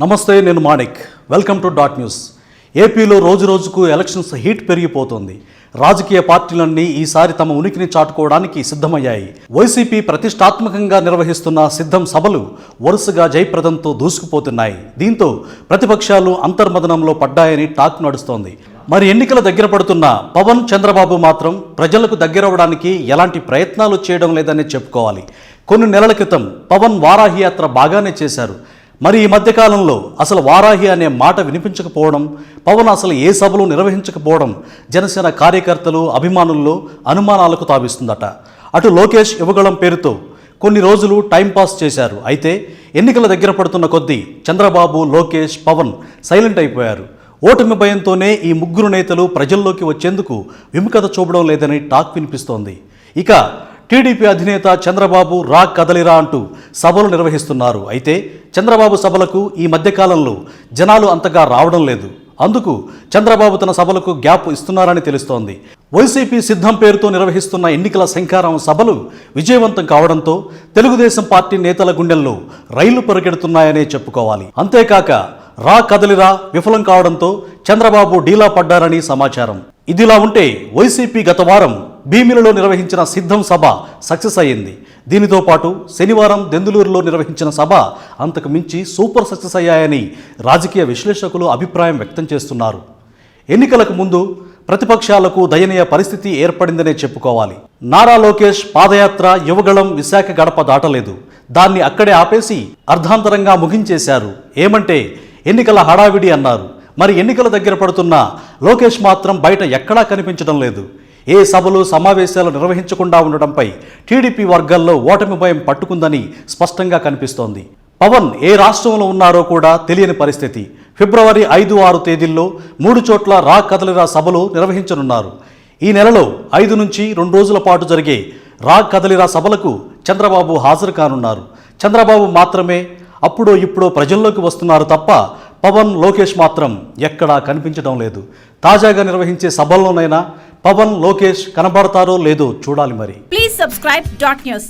నమస్తే నేను Manik. Welcome to dot news ఏపీలో రోజు రోజుకు ఎలక్షన్స్ హీట్ పెరిగిపోతుంది. రాజకీయ పార్టీలన్నీ ఈసారి తమ ఉనికిని చాటుకోవడానికి సిద్ధమయ్యాయి. వైసీపీ ప్రతిష్టాత్మకంగా నిర్వహిస్తున్న సిద్ధం సభలు వరుసగా జయప్రదంతో దూసుకుపోతున్నాయి. దీంతో ప్రతిపక్షాలు అంతర్మదనంలో పడ్డాయని టాక్ నడుస్తోంది. మరి ఎన్నికల దగ్గర పడుతున్న పవన్ చంద్రబాబు మాత్రం ప్రజలకు దగ్గరవడానికి ఎలాంటి ప్రయత్నాలు చేయడం లేదని చెప్పుకోవాలి. కొన్ని నెలల క్రితం పవన్ వారాహి యాత్ర బాగానే చేశారు. మరి ఈ మధ్యకాలంలో అసలు వారాహి అనే మాట వినిపించకపోవడం పవన్ అసలు ఏ సభలు నిర్వహించకపోవడం జనసేన కార్యకర్తలు అభిమానుల్లో అనుమానాలకు తావిస్తుందట. అటు లోకేష్ యువగళం పేరుతో కొన్ని రోజులు టైంపాస్ చేశారు. అయితే ఎన్నికల దగ్గర పడుతున్న కొద్దీ చంద్రబాబు లోకేష్ పవన్ సైలెంట్ అయిపోయారు. ఓటమి భయంతోనే ఈ ముగ్గురు నేతలు ప్రజల్లోకి వచ్చేందుకు విముఖత చూపడం లేదని టాక్ వినిపిస్తోంది. ఇక టీడీపీ అధినేత చంద్రబాబు రా కదలిరా అంటూ సభలు నిర్వహిస్తున్నారు. అయితే చంద్రబాబు సభలకు ఈ మధ్యకాలంలో జనాలు అంతగా రావడం లేదు. అందుకు చంద్రబాబు తన సభలకు గ్యాప్ ఇస్తున్నారని తెలుస్తోంది. వైసీపీ సిద్ధం పేరుతో నిర్వహిస్తున్న ఎన్నికల శంఖారం సభలు విజయవంతం కావడంతో తెలుగుదేశం పార్టీ నేతల గుండెల్లో రైళ్ళు పరిగెడుతున్నాయనే చెప్పుకోవాలి. అంతేకాక రా కదలిరా విఫలం కావడంతో చంద్రబాబు డీలా పడ్డారని సమాచారం. ఇదిలా ఉంటే వైసీపీ గత వారం భీమిలలో నిర్వహించిన సిద్ధం సభ సక్సెస్ అయ్యింది. దీనితో పాటు శనివారం దెందులూరులో నిర్వహించిన సభ అంతకు మించి సూపర్ సక్సెస్ అయ్యాయని రాజకీయ విశ్లేషకులు అభిప్రాయం వ్యక్తం చేస్తున్నారు. ఎన్నికలకు ముందు ప్రతిపక్షాలకు దయనీయ పరిస్థితి ఏర్పడిందనే చెప్పుకోవాలి. నారా లోకేష్ పాదయాత్ర యువగళం విశాఖ గడప దాటలేదు. దాన్ని అక్కడే ఆపేసి అర్ధాంతరంగా ముగించేశారు. ఏమంటే ఎన్నికల హడావిడి అన్నారు. మరి ఎన్నికల దగ్గర పడుతున్న లోకేష్ మాత్రం బయట ఎక్కడా కనిపించడం లేదు. ఏ సభలు సమావేశాలు నిర్వహించకుండా ఉండడంపై టీడీపీ వర్గాల్లో ఓటమి భయం పట్టుకుందని స్పష్టంగా కనిపిస్తోంది. పవన్ ఏ రాష్ట్రంలో ఉన్నారో కూడా తెలియని పరిస్థితి. ఫిబ్రవరి ఐదు ఆరు తేదీల్లో మూడు చోట్ల రా కదలిరా సభలు నిర్వహించనున్నారు. ఈ నెలలో ఐదు నుంచి రెండు రోజుల పాటు జరిగే రా కదలిరా సభలకు చంద్రబాబు హాజరు కానున్నారు. చంద్రబాబు మాత్రమే అప్పుడో ఇప్పుడో ప్రజల్లోకి వస్తున్నారు తప్ప పవన్ లోకేష్ మాత్రం ఎక్కడా కనిపించడం లేదు. తాజాగా నిర్వహించే సభల్లోనైనా పవన్ లోకేష్ కనబడతారో లేదో చూడాలి మరి. Please subscribe dot news